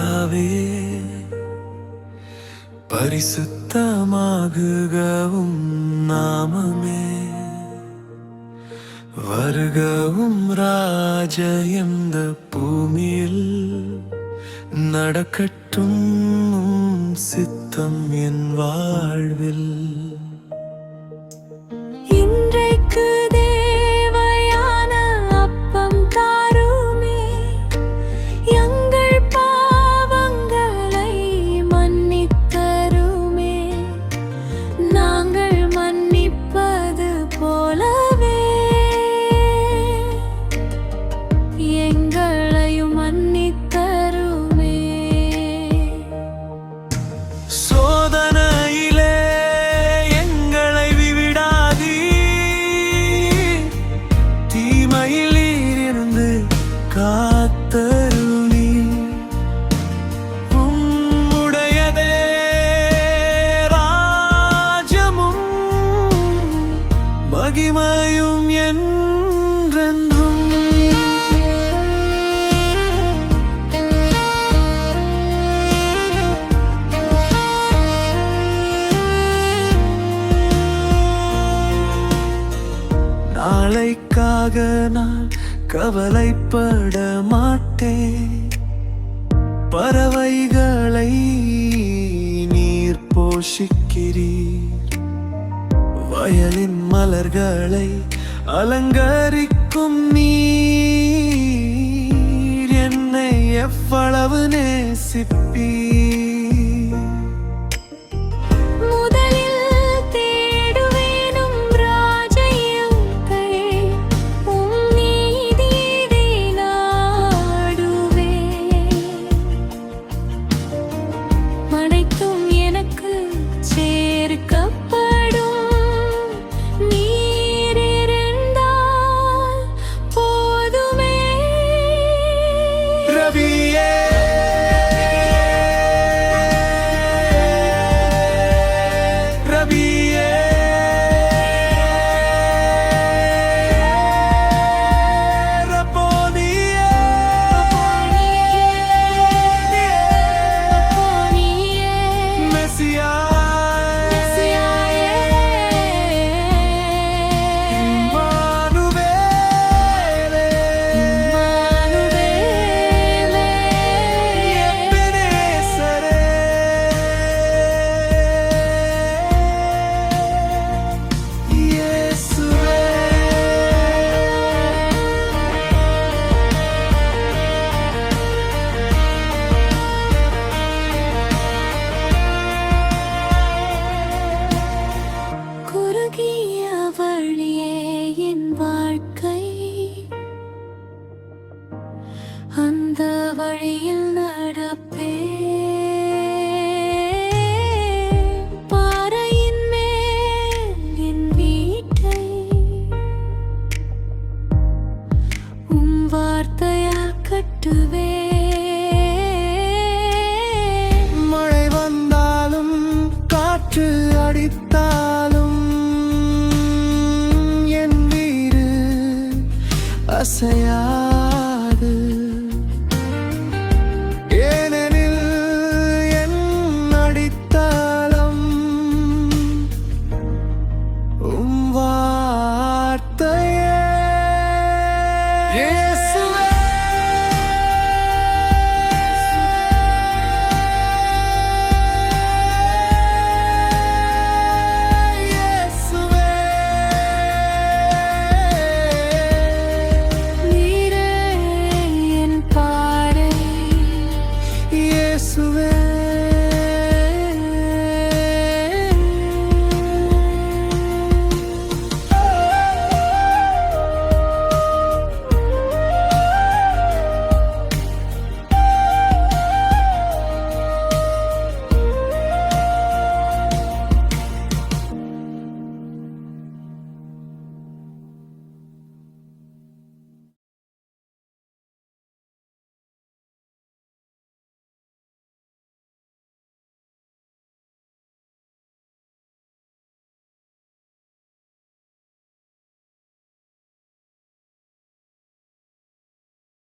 எங்கள் பிதாவே பரிசுத்தமாகுகவும் நாமமே. வருகவும் ராஜ இந்த பூமியில் நடக்கட்டும் சித்தம் என் வாழ்வில். நாளைக்காக நான் கவலைப்பட மாட்டேன். பறவைகளை நீர் போஷிக்கிறீர். வயலின் மலர்களை அலங்கரிக்கும் நீர். என்னை எவ்வளவு நேசிப்பீர். கட்டுவே மழை வந்தாலும் காற்று அடித்தாலும் என் வீடு அசையாது. ஏனெனில் என் அடித்தாலும் உம் வார்த்தையே. இயேசுவே